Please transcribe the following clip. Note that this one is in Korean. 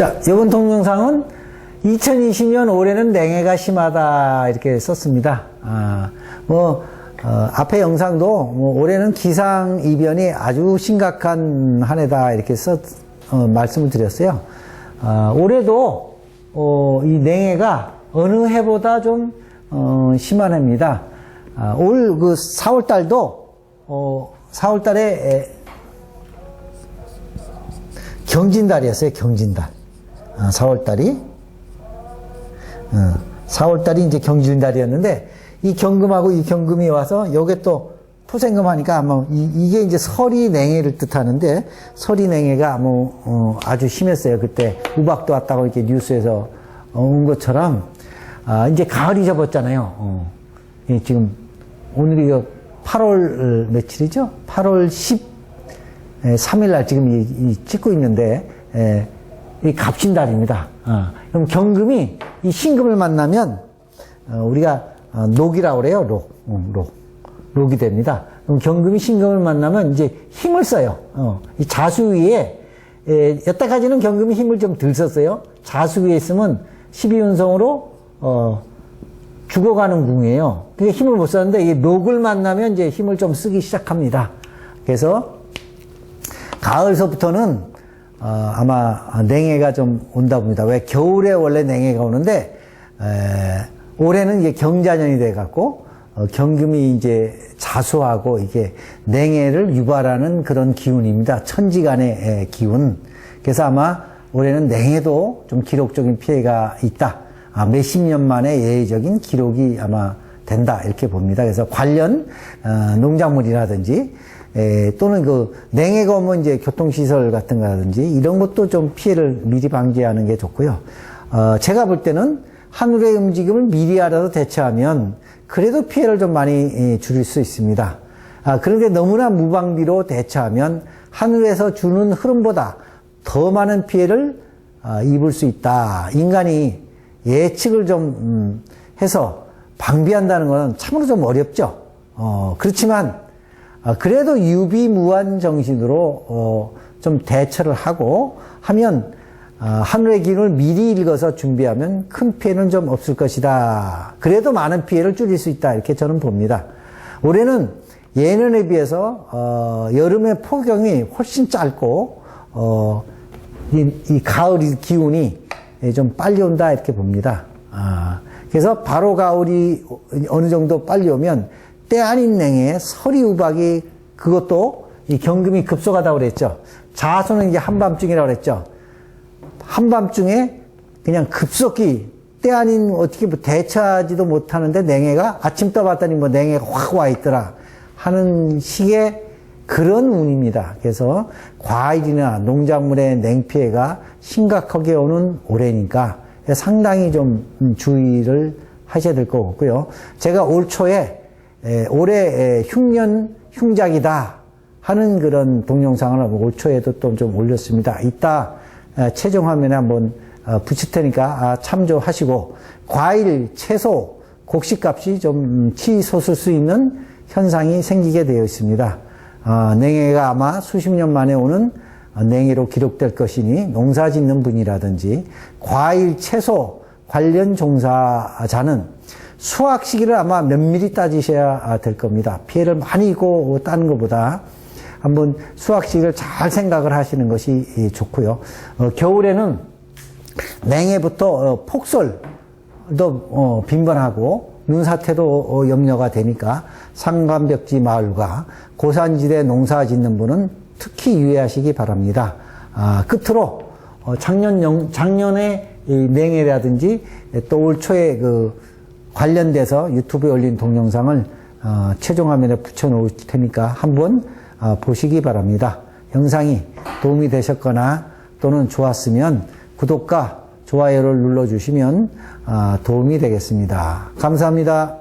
자, 이번 동영상은 2020년 올해는 냉해가 심하다 이렇게 썼습니다. 아, 뭐 어, 앞에 영상도 뭐 올해는 기상 이변이 아주 심각한 한 해다 이렇게 썼 어, 말씀을 드렸어요. 아, 올해도 어, 이 냉해가 어느 해보다 좀 어, 심한 해입니다. 아, 올그 4월 달도 어, 4월 달에 경진달이었어요. 경진달. 아, 4월 달이. 어, 4월 달이 이제 경진달이었는데 이 경금하고 이 경금이 와서 요게 또 토생금 하니까 아마 이, 게 이제 설이 냉해를 뜻하는데 설이 냉해가 뭐 어, 아주 심했어요. 그때 우박도 왔다고 이렇게 뉴스에서 온 것처럼 아, 이제 가을이 접었잖아요. 어. 예, 지금 오늘이 8월 며칠이죠? 8월 13일 날 지금 이, 이 찍고 있는데 에, 이 갑신달입니다. 어. 그럼 경금이 이 신금을 만나면 어, 우리가 어, 녹이라고 그래요. 녹, 어, 녹, 녹이 됩니다. 그럼 경금이 신금을 만나면 이제 힘을 써요. 어, 이 자수 위에 에, 여태까지는 경금이 힘을 좀 덜 썼어요. 자수 위에 있으면 12운성으로 어, 죽어가는 궁이에요. 그게 힘을 못 썼는데 이 녹을 만나면 이제 힘을 좀 쓰기 시작합니다. 그래서 가을서부터는 어, 아마 냉해가 좀 온다 봅니다. 왜 겨울에 원래 냉해가 오는데 에, 올해는 이제 경자년이 돼 갖고 어, 경금이 이제 자수하고 이게 냉해를 유발하는 그런 기운입니다. 천지간의 에, 기운. 그래서 아마 올해는 냉해도 좀 기록적인 피해가 있다. 아, 몇십 년 만에 예외적인 기록이 아마 된다 이렇게 봅니다. 그래서 관련 어, 농작물이라든지 에, 또는 그 냉해가 오면 이제 교통시설 같은 거라든지 이런 것도 좀 피해를 미리 방지하는 게 좋고요. 어, 제가 볼 때는 하늘의 움직임을 미리 알아서 대처하면 그래도 피해를 좀 많이 에, 줄일 수 있습니다. 아, 그런데 너무나 무방비로 대처하면 하늘에서 주는 흐름보다 더 많은 피해를 아, 입을 수 있다. 인간이 예측을 좀 음, 해서 방비한다는 것은 참으로 좀 어렵죠. 어, 그렇지만 아, 그래도 유비무한 정신으로 어, 좀 대처를 하고 하면 아, 하늘의 기운을 미리 읽어서 준비하면 큰 피해는 좀 없을 것이다. 그래도 많은 피해를 줄일 수 있다. 이렇게 저는 봅니다. 올해는 예년에 비해서 어, 여름의 폭경이 훨씬 짧고 어, 이, 이 가을 기운이 좀 빨리 온다 이렇게 봅니다. 아, 그래서 바로 가을이 어느 정도 빨리 오면 때 아닌 냉해 서리 우박이 그것도 이 경금이 급속하다고 그랬죠. 자수는 이제 한밤중이라고 그랬죠. 한밤중에 그냥 급속히 때 아닌 어떻게 뭐 대처하지도 못하는데 냉해가 아침 떠봤더니 뭐 냉해가 확 와 있더라 하는 식의 그런 운입니다. 그래서 과일이나 농작물의 냉피해가 심각하게 오는 올해니까 상당히 좀 주의를 하셔야 될 것 같고요. 제가 올 초에 올해 흉년 흉작이다 하는 그런 동영상을 올 초에도 또 좀 올렸습니다. 이따 최종 화면에 한번 어, 붙일 테니까 아, 참조하시고 과일, 채소, 곡식값이 좀 치솟을 수 있는 현상이 생기게 되어 있습니다. 어, 냉해가 아마 수십 년 만에 오는 냉해로 기록될 것이니 농사 짓는 분이라든지 과일, 채소 관련 종사자는 수확 시기를 아마 면밀히 따지셔야 될 겁니다. 피해를 많이 입고 따는 것보다 한번 수확 시기를 잘 생각을 하시는 것이 좋고요. 어, 겨울에는 냉해부터 어, 폭설도 어, 빈번하고 눈사태도 어, 염려가 되니까 상간벽지 마을과 고산지대 농사 짓는 분은 특히 유의하시기 바랍니다. 아, 끝으로 어, 작년 영, 작년에 냉해라든지 또 올 초에 그 관련돼서 유튜브에 올린 동영상을 어, 최종 화면에 붙여놓을 테니까 한번 어, 보시기 바랍니다. 영상이 도움이 되셨거나 또는 좋았으면 구독과 좋아요를 눌러주시면 어, 도움이 되겠습니다. 감사합니다.